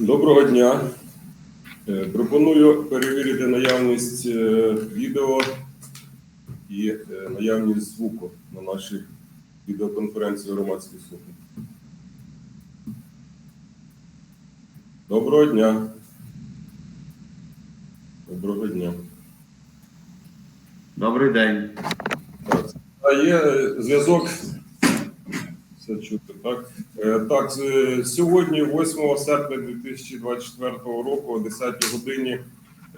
Доброго дня. Е, Пропоную перевірити наявність е, відео і е, наявність звуку на нашій відеоконференції громадських слухань. Доброго дня. Доброго дня. Добрий день. Так, а є зв'язок. Все чути, так? Е, Так, сьогодні, 8 серпня 2024 року, о 10 годині,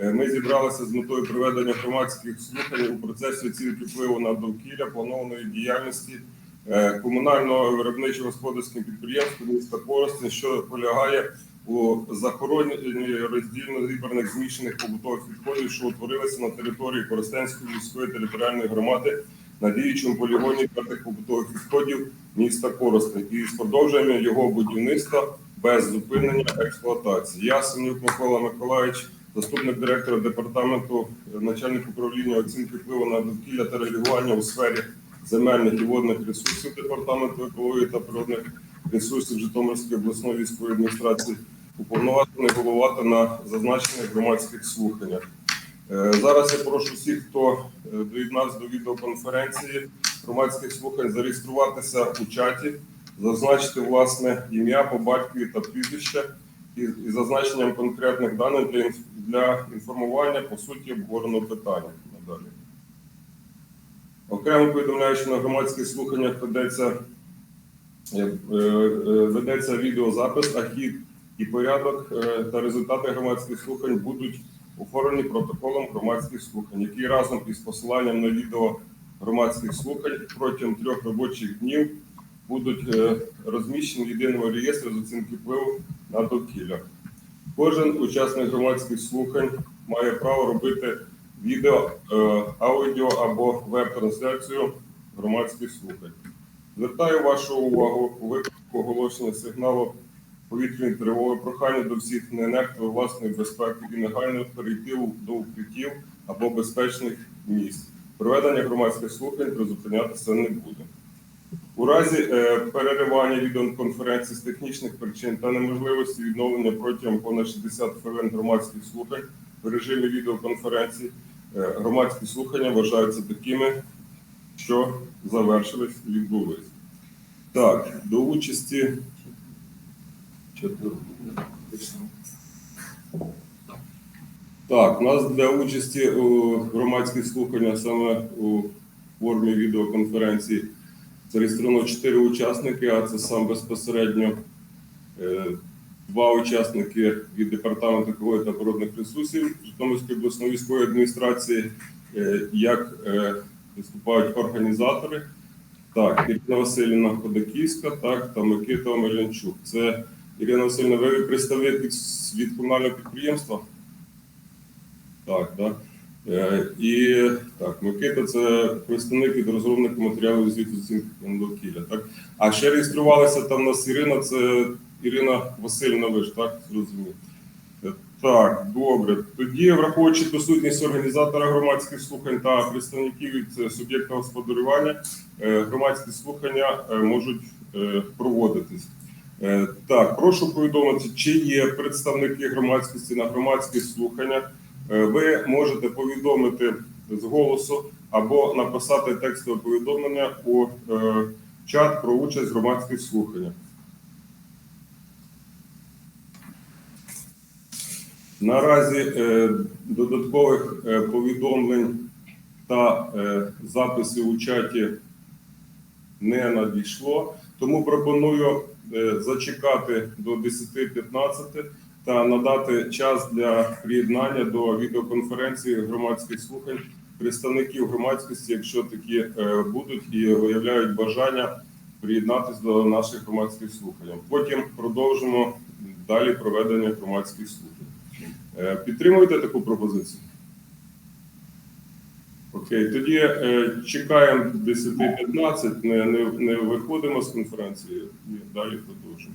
е, ми зібралися з метою проведення громадських слухань у процесі оцінки впливу на довкілля планованої діяльності е, комунального виробничого господарського підприємства міста Коростень, що полягає у захороненні роздільно зібраних змішаних побутових відходів, що утворилися на території Коростенської міської територіальної громади на діючому полігоні твердих побутових відходів міста Коростень і з продовженням його будівництва без зупинення експлуатації. Я Ясенюк Микола Миколаївич, заступник директора департаменту, начальник управління оцінки впливу на довкілля та регулювання у сфері земельних і водних ресурсів департаменту екології та природних ресурсів Житомирської обласної військової адміністрації, уповноважений головувати на зазначених громадських слуханнях. Е, Зараз я прошу всіх, хто е, доєднався до відеоконференції громадських слухань, зареєструватися у чаті, зазначити власне ім'я по батькові та прізвище і, зазначенням конкретних даних для, інформування по суті обговореного питання надалі. Окремо повідомляю, що на громадських слуханнях ведеться, е, ведеться відеозапис, а хід і порядок та результати громадських слухань будуть оформлені протоколом громадських слухань, який разом із посиланням на відео громадських слухань протягом трьох робочих днів будуть е, розміщені в єдиному реєстрі з оцінки впливу на довкілля. Кожен учасник громадських слухань має право робити відео, е, аудіо або веб-трансляцію громадських слухань. Звертаю вашу увагу у випадку оголошення сигналу повітряної тривоги, прохання до всіх не нехтувати власної безпеки і негайно перейти до укриттів або безпечних місць. Проведення громадських слухань призупинятися не буде. У разі е, переривання відеоконференції з технічних причин та неможливості відновлення протягом понад 60 хвилин громадських слухань в режимі відеоконференції е, громадські слухання вважаються такими, що завершились відбулись. Так, до участі. Так, нас для участі у громадських слуханнях саме у формі відеоконференції зареєстровано чотири учасники, а це сам безпосередньо е, два учасники від департаменту екології та природних ресурсів Житомирської обласної військової адміністрації, е, як е, виступають організатори. Так, Ірина Васильівна Ходаківська, так, та Микита Омелянчук. Це Ірина Васильівна, ви представник від, комунального підприємства? Так, так. Е, і так, Микита це представник від розробника матеріалів звіту оцінки довкілля. Так? А ще реєструвалася там у нас Ірина, це Ірина Васильівна, ж так зрозумів. Е, Так, добре. Тоді, враховуючи присутність організатора громадських слухань та представників від е, суб'єкта господарювання, громадські слухання можуть проводитись. Е, Так, прошу повідомити, чи є представники громадськості на громадських слуханнях. Е, Ви можете повідомити з голосу або написати текстове повідомлення у е, чат про участь громадських слуханнях. Наразі додаткових повідомлень та записів у чаті не надійшло, тому пропоную зачекати до 10.15 та надати час для приєднання до відеоконференції громадських слухань представників громадськості, якщо такі е, будуть і виявляють бажання приєднатися до наших громадських слухань. Потім продовжимо далі проведення громадських слухань. Е, Підтримуєте таку пропозицію? Окей, тоді е, чекаємо 10.15, не, не, не виходимо з конференції і далі продовжимо.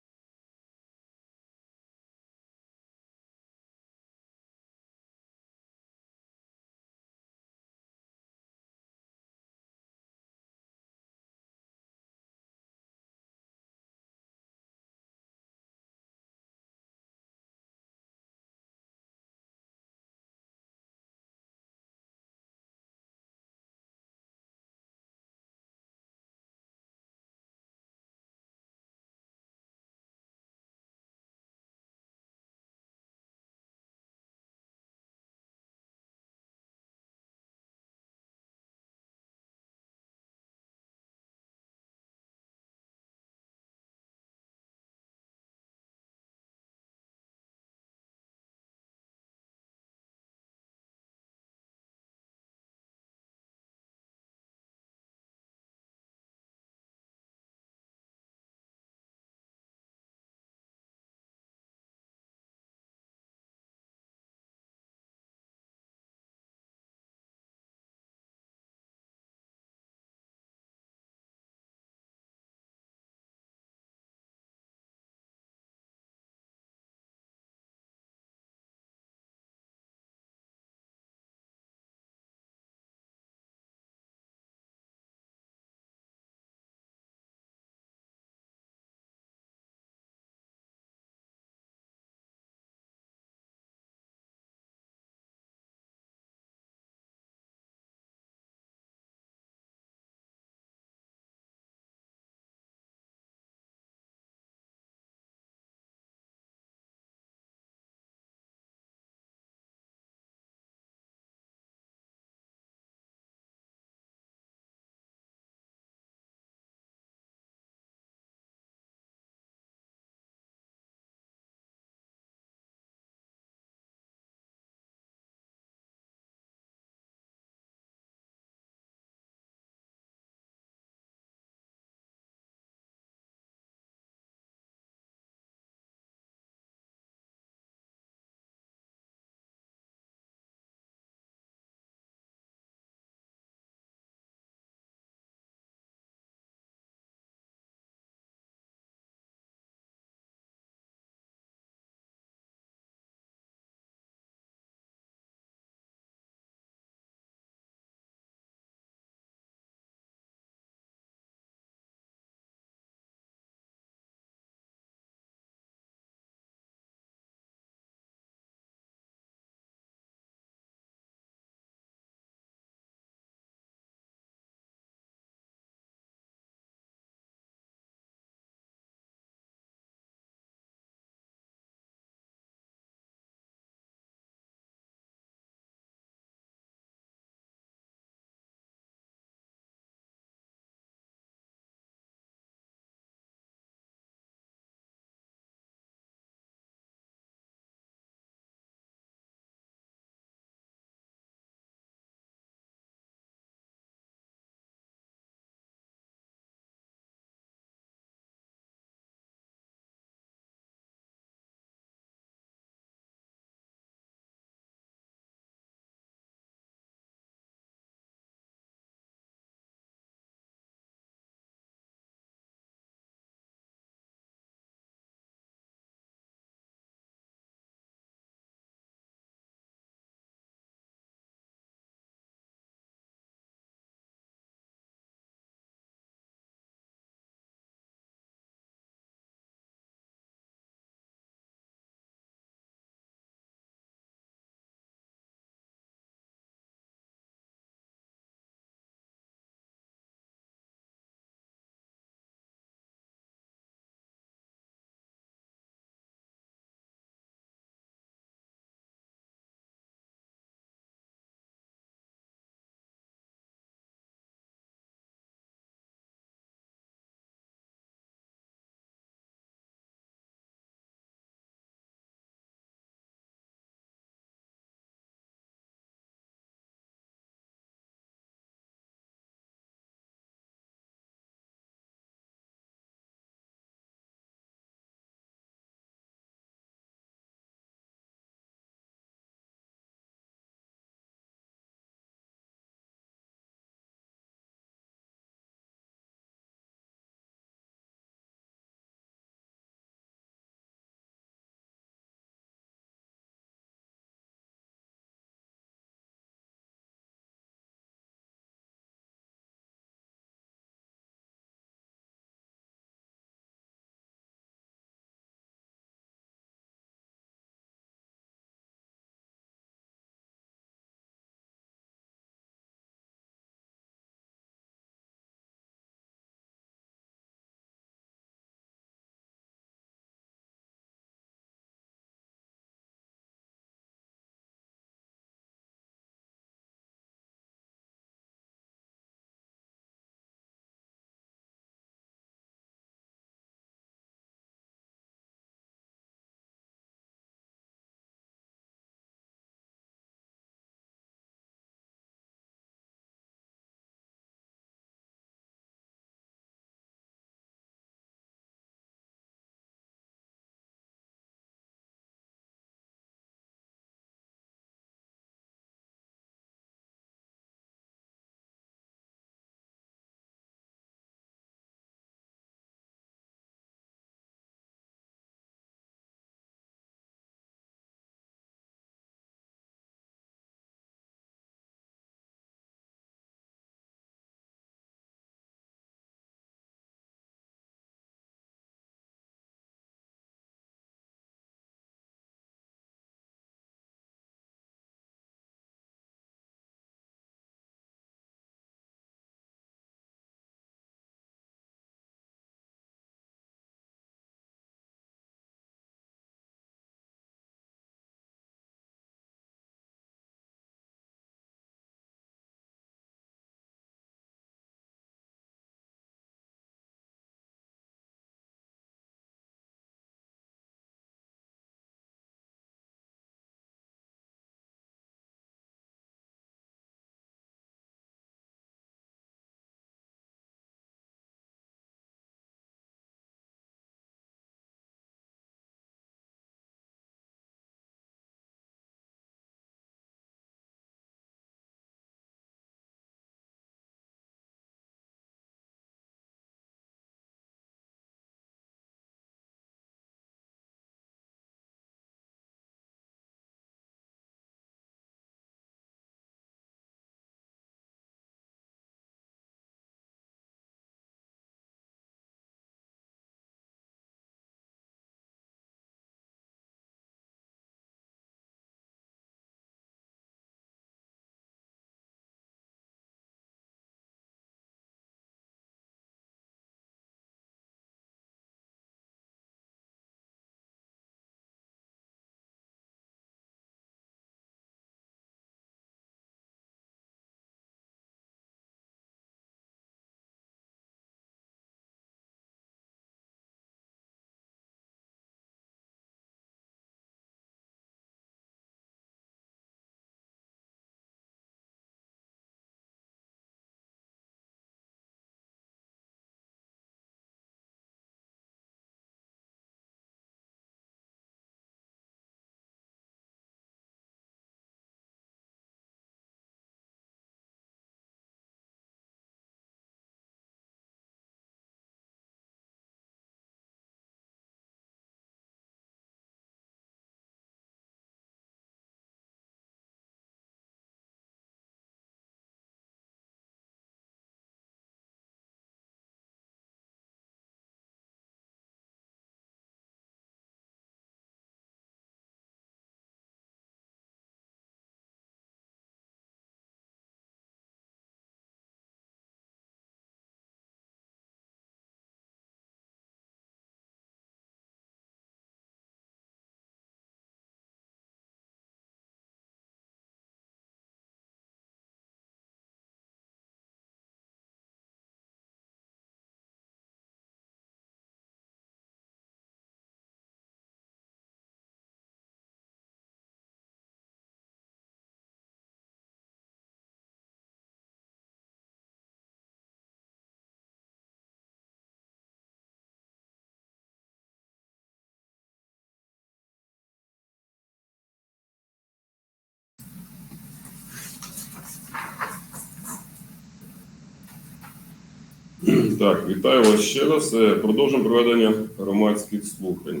Так, вітаю вас ще раз. Е, Продовжуємо проведення громадських слухань.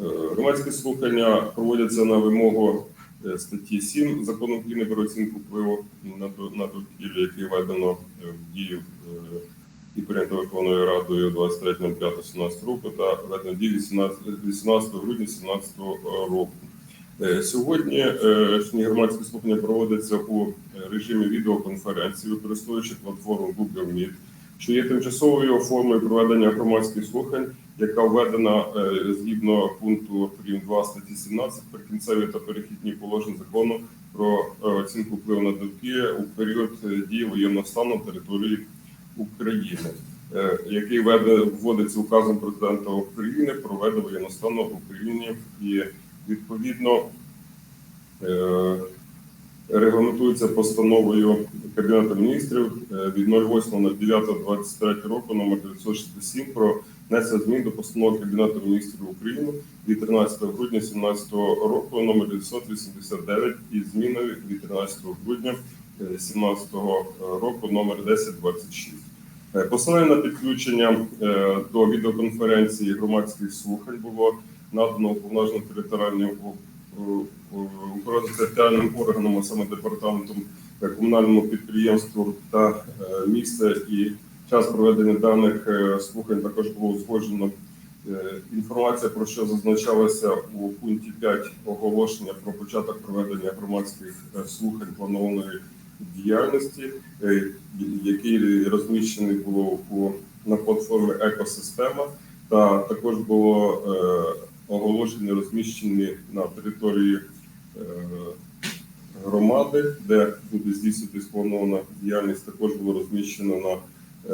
Е, Громадські слухання проводяться на вимогу е, статті 7 Закону України про оцінку впливу на до- довкілля, який введено в дію і прийнято Верховною Радою 23.05.17 року та введено в дію 18 18 грудня 2017 року. Сьогодні громадські слухання проводяться у режимі відеоконференції, використовуючи платформу Google Meet, що є тимчасовою формою проведення громадських слухань, яка введена е, згідно пункту прим. 2 статті 17 прикінцеві та перехідні положень закону про е, оцінку впливу на довкілля у період е, дії воєнного стану території України, який веде вводиться указом президента України про введення воєнного стану в Україні і відповідно регламентується постановою Кабінету міністрів е, від 08.09.23 року номер 967 про внесення змін до постанови Кабінету міністрів України від 13 грудня 2017 року номер 989 із зміною від 13 грудня 2017 року номер 1026. Е, Посилання на підключення е, до відеоконференції громадських слухань було надано уповноваженим територіальним територіальним органам, а саме департаментом е, комунальному підприємству та е, місце і час проведення даних е, слухань також було узгоджено. Е, Інформація про що зазначалася у пункті 5 оголошення про початок проведення громадських е, слухань планованої діяльності, е, який розміщений було на платформі Екосистема, та також було оголошення розміщені на території е, громади, де буде здійснити спланована діяльність. Також було розміщено на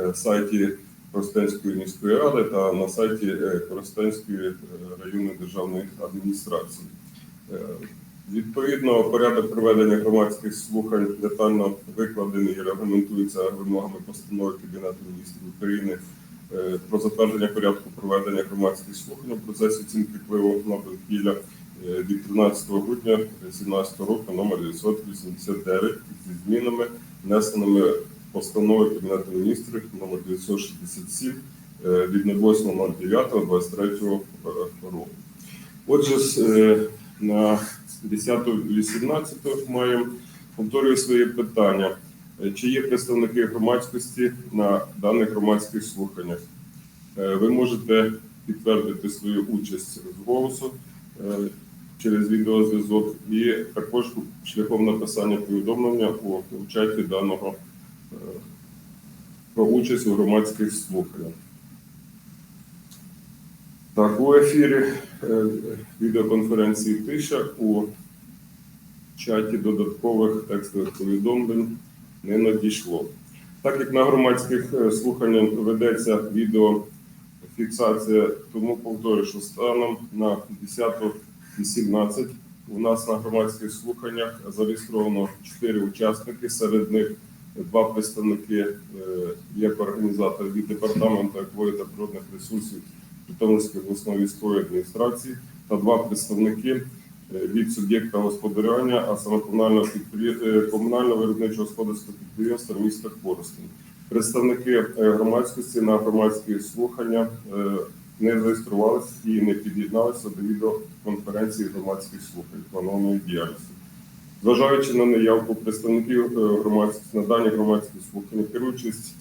е, сайті Коростенської міської ради та на сайті е, Коростенської районної державної адміністрації. Відповідно, порядок проведення громадських слухань детально викладений і регламентується вимогами постанови Кабінету міністрів України про затвердження порядку проведення громадських слухань у процесі оцінки впливу на довкілля е, від 13 грудня 2017 року номер 989 зі змінами, внесеними постановою Кабінету міністрів номер 967 е, від 08.09.23 року. Отже, е, на 10.18 маємо повторюю свої питання. Чи є представники громадськості на даних громадських слуханнях? Е, Ви можете підтвердити свою участь з голосу е, через відеозв'язок і також шляхом написання повідомлення у чаті даного е, про участь у громадських слуханнях. Так, у ефірі відеоконференції тиша у чаті додаткових текстових повідомлень не надійшло. Так як на громадських е, слуханнях ведеться відеофіксація, тому повторюю, що станом на 10.18 у нас на громадських слуханнях зареєстровано 4 учасники, серед них два представники е, як організатор від департаменту екології та природних ресурсів Житомирської обласної військової адміністрації та два представники від суб'єкта господарювання, а саме комунального е, комунального виробничого господарського підприємства міста Коростень. Представники е, громадськості на громадські слухання е, не зареєструвалися і не під'єдналися до відеоконференції громадських слухань планованої діяльності. Зважаючи на неявку представників громадськості на дані громадські слухання, керуючись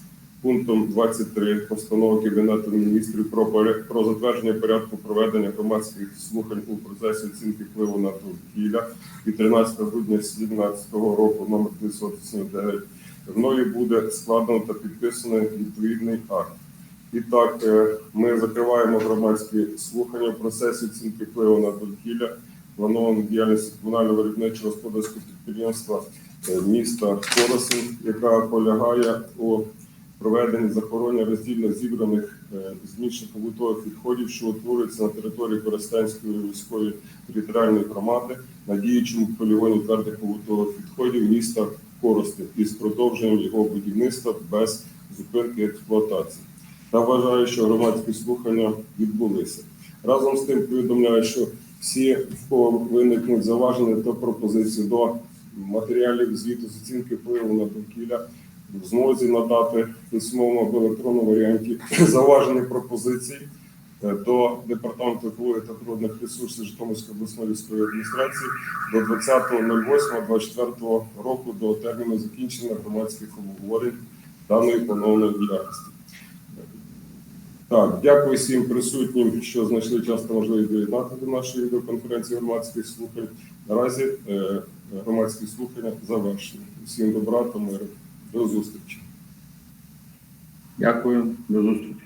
пунктом 23 постанови Кабінету міністрів про, про затвердження порядку проведення громадських слухань у процесі оцінки впливу на довкілля від 13 грудня 2017 року номер 989 мною буде складено та підписано відповідний акт. І так, е, ми закриваємо громадські слухання в процесі оцінки впливу на довкілля, плановану діяльність комунального виробничого господарського підприємства е, міста Коросин, яка полягає у проведенні захоронення роздільно зібраних е, змішаних побутових відходів, що утворюються на території Коростенської міської територіальної громади на діючому полігоні твердих побутових відходів міста Коростень із продовженням його будівництва без зупинки експлуатації. Та вважаю, що громадські слухання відбулися. Разом з тим повідомляю, що всі, в кого виникнуть зауваження та пропозиції до матеріалів звіту з оцінки впливу на довкілля, в змозі надати в електронному варіанті зауважені пропозиції е, до департаменту екології та природних ресурсів Житомирської обласної військової адміністрації до 20.08.24 року до терміну закінчення громадських обговорень даної планованої діяльності. Так, дякую всім присутнім, що знайшли час та можливість доєднати до нашої відеоконференції громадських слухань. Наразі е, громадські слухання завершені. Всім добра та миру. До зустрічі. Дякую, до зустрічі.